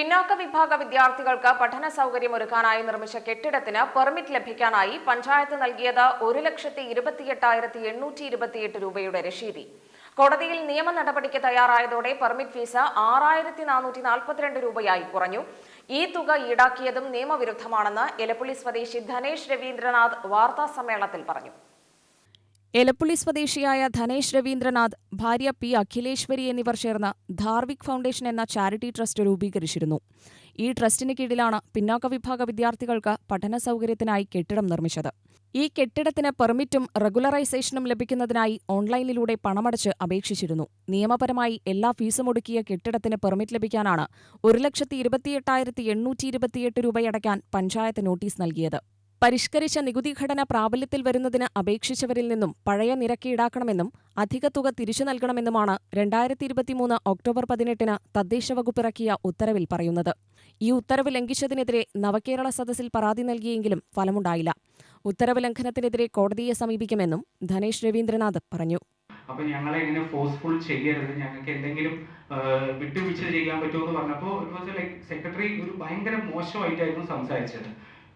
പിന്നാക്ക വിഭാഗ വിദ്യാർത്ഥികൾക്ക് പഠന സൗകര്യം ഒരുക്കാനായി നിർമ്മിച്ച കെട്ടിടത്തിന് പെർമിറ്റ് ലഭിക്കാനായി പഞ്ചായത്ത് നൽകിയത് ഒരു ലക്ഷത്തി ഇരുപത്തിയെട്ടായിരത്തി എണ്ണൂറ്റി ഇരുപത്തിയെട്ട് രൂപയുടെ രശീതി. കോടതിയിൽ നിയമ നടപടിക്ക് തയ്യാറായതോടെ പെർമിറ്റ് ഫീസ് ആറായിരത്തി നാനൂറ്റി നാൽപ്പത്തിരണ്ട് രൂപയായി കുറഞ്ഞു. ഈ തുക ഈടാക്കിയതും നിയമവിരുദ്ധമാണെന്ന് എലപ്പുള്ളി സ്വദേശി ധനേഷ് രവീന്ദ്രനാഥ് വാർത്താ സമ്മേളനത്തിൽ പറഞ്ഞു. എലപ്പുള്ളി സ്വദേശിയായ ധനേഷ് രവീന്ദ്രനാഥ് ഭാര്യ പി അഖിലേശ്വരി എന്നിവർ ചേർന്ന് ധാർവിക് ഫൗണ്ടേഷൻ എന്ന ചാരിറ്റി ട്രസ്റ്റ് രൂപീകരിച്ചിരുന്നു. ഈ ട്രസ്റ്റിന് കീഴിലാണ് പിന്നാക്ക വിഭാഗ വിദ്യാർത്ഥികൾക്ക് പഠന സൗകര്യത്തിനായി കെട്ടിടം നിർമ്മിച്ചത്. ഈ കെട്ടിടത്തിന് പെർമിറ്റും റെഗുലറൈസേഷനും ലഭിക്കുന്നതിനായി ഓൺലൈനിലൂടെ പണമടച്ച് അപേക്ഷിച്ചിരുന്നു. നിയമപരമായി എല്ലാ ഫീസും ഒടുക്കിയ കെട്ടിടത്തിന് പെർമിറ്റ് ലഭിക്കാനാണ് ഒരു ലക്ഷത്തി ഇരുപത്തിയെട്ടായിരത്തി എണ്ണൂറ്റി ഇരുപത്തിയെട്ട് രൂപയടയ്ക്കാൻ പഞ്ചായത്ത് നോട്ടീസ് നൽകിയത്. പരിഷ്കരിച്ച നികുതി ഘടന പ്രാബല്യത്തിൽ വരുന്നതിന് അപേക്ഷിച്ചവരിൽ നിന്നും പഴയ നിരക്ക് ഈടാക്കണമെന്നും അധിക തുക തിരിച്ചു നൽകണമെന്നുമാണ് രണ്ടായിരത്തി ഇരുപത്തിമൂന്ന് ഒക്ടോബർ പതിനെട്ടിന് തദ്ദേശ വകുപ്പ് ഇറക്കിയ ഉത്തരവിൽ പറയുന്നത്. ഈ ഉത്തരവ് ലംഘിച്ചതിനെതിരെ നവകേരള സദസ്സിൽ പരാതി നൽകിയെങ്കിലും ഫലമുണ്ടായില്ല. ഉത്തരവ് ലംഘനത്തിനെതിരെ കോടതിയെ സമീപിക്കുമെന്നും ധനേഷ് രവീന്ദ്രനാഥ് പറഞ്ഞു. അപ്പൊ ഞങ്ങളെ ഇങ്ങനെ ഫോഴ്സ്ഫുൾ ചെയ്യരുത്. ഞങ്ങൾക്ക് എന്തെങ്കിലും വിട്ടുവീഴ്ച ചെയ്യാൻ പറ്റുമോ എന്ന് പറഞ്ഞപ്പോൾ സെക്രട്ടറി ഒരു ഭയങ്കര മോശമായിട്ടായിരുന്നു സംസാരിച്ചത്.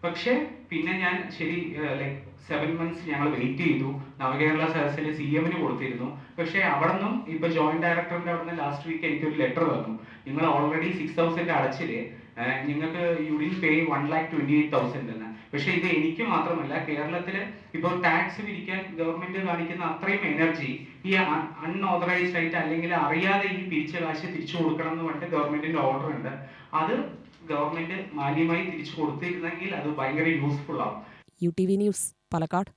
പക്ഷെ പിന്നെ ഞാൻ ശരി ലൈക് സെവൻ മന്ത്സ് ഞങ്ങൾ വെയിറ്റ് ചെയ്തു. നവകേരള സദസ്സിൽ സി എമ്മിന് കൊടുത്തിരുന്നു. പക്ഷെ അവിടെ നിന്നും ഇപ്പൊ ജോയിന്റ് ഡയറക്ടറിന്റെ അവിടെ നിന്ന് ലാസ്റ്റ് വീക്ക് എനിക്ക് ഒരു ലെറ്റർ വന്നു. നിങ്ങൾ ഓൾറെഡി സിക്സ് തൗസൻഡ് അടച്ചില്ലേ? നിങ്ങൾക്ക് you didn't pay one lakh twenty eight thousand എന്ന്. പക്ഷെ ഇത് എനിക്ക് മാത്രമല്ല കേരളത്തിൽ ഇപ്പോൾ ടാക്സ് പിരിക്കാൻ ഗവൺമെന്റ് കാണിക്കുന്ന അത്രയും എനർജി ഈ അൺഓതറൈസ്ഡ് ആയിട്ട് അല്ലെങ്കിൽ അറിയാതെ ഈ പിരിച്ച കാശ് തിരിച്ചു കൊടുക്കണം എന്ന് പറഞ്ഞിട്ട് ഗവൺമെന്റിന്റെ ഓർഡർ ഉണ്ട്. അത് ഗവൺമെന്റ് മാന്യമായി തിരിച്ചു കൊടുത്തിരുന്നെങ്കിൽ അത് ഭയങ്കര യൂസ്ഫുൾ ആവും. U T V news Palakkad.